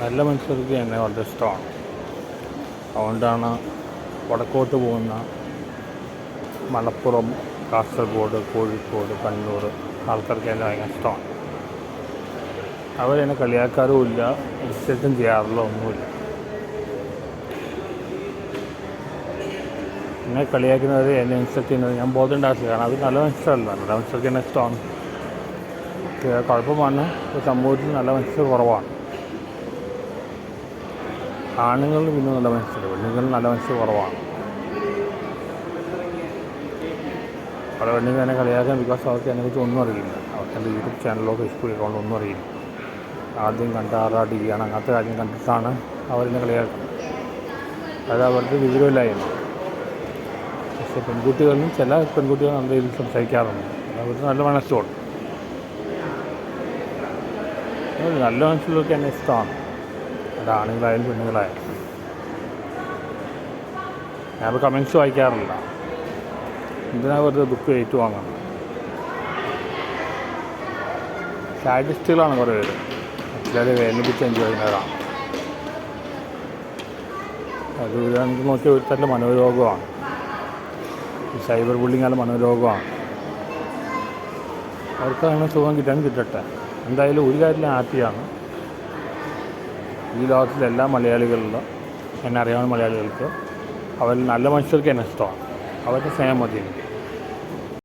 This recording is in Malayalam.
നല്ല മനുഷ്യർക്ക് എന്നെ വളരെ ഇഷ്ടമാണ്. അതുകൊണ്ടാണ് വടക്കോട്ട് പോകുന്ന മലപ്പുറം കാസർഗോഡ് കോഴിക്കോട് കണ്ണൂർ ആൾക്കാർക്ക് എന്നെ ഭയങ്കര ഇഷ്ടമാണ്. അവരെന്നെ കളിയാക്കാറും ഇല്ല ഇൻസൾട്ടും ചെയ്യാറില്ല ഒന്നുമില്ല. എന്നെ കളിയാക്കുന്നവർ എന്നെ ഇൻസൾട്ട് ചെയ്യുന്നത് ഞാൻ ആവശ്യമില്ല കാരണം അത് നല്ല മനുഷ്യരല്ല നല്ല മനുഷ്യർക്ക് എന്നെ ഇഷ്ടമാണ്. കുഴപ്പമാണ്. സമൂഹത്തിൽ നല്ല മനുഷ്യർ കുറവാണ്. ആണുങ്ങളിൽ പിന്നെ നല്ല മനുഷ്യർ പെണ്ണുങ്ങളിൽ നല്ല മനുഷ്യർ കുറവാണ്. പല പെണ്ണുങ്ങൾ എന്നെ കളിയാക്കാൻ ബിക്കോസ് അവർക്ക് അതിനെക്കുറിച്ച് ഒന്നും അറിയില്ല. അവർക്ക് എന്റെ യൂട്യൂബ് ചാനലിലോ ഫേസ്ബുക്ക് അക്കൗണ്ടോ ഒന്നും അറിയില്ല. ആദ്യം കണ്ട ആറാ ടി വിയാണ് അങ്ങനത്തെ കാര്യം കണ്ടിട്ടാണ് അവരെന്നെ കളിയാക്കുന്നത്. അത് അവർക്ക് വിവരമില്ലായ്മ. പക്ഷേ പെൺകുട്ടികളിലും ചില പെൺകുട്ടികൾ നല്ല രീതിയിൽ സംസാരിക്കാറുണ്ട്. അവർക്ക് നല്ല മനസ്സുണ്ട്. നല്ല മനസ്സിലൊക്കെ എന്നെ ഇഷ്ടമാണ്. അത് ആണുങ്ങളായാലും പെണ്ണുങ്ങളായാലും. ഞാനിപ്പോൾ കമൻസ് വായിക്കാറില്ല. എന്തിനാ വെറുതെ ബുക്ക് ഏറ്റു വാങ്ങണം സാഡിസ്റ്റുകളാണ് കുറേ പേര്. മറ്റുള്ളവരെ വേദനിപ്പിച്ച് എൻജോയ് ചെയ്യുന്നവരാണ്. അത് നമുക്ക് നോക്കിയ ഒരു തരം മനോരോഗമാണ്. സൈബർ ബുള്ളിങ് അല്ല മനോരോഗമാണ്. അവർക്കങ്ങനെ സുഖം കിട്ടാൻ കിട്ടട്ടെ. എന്തായാലും ഒരു കാര്യത്തിൽ ഹാപ്പിയാണ് ഈ ലോകത്തിലെ എല്ലാ മലയാളികളിലും എന്നെ അറിയാവുന്ന മലയാളികൾക്ക് അവർ നല്ല മനുഷ്യർക്ക് എന്നെ ഇഷ്ടമാണ്. അവരുടെ സ്നേഹം മതി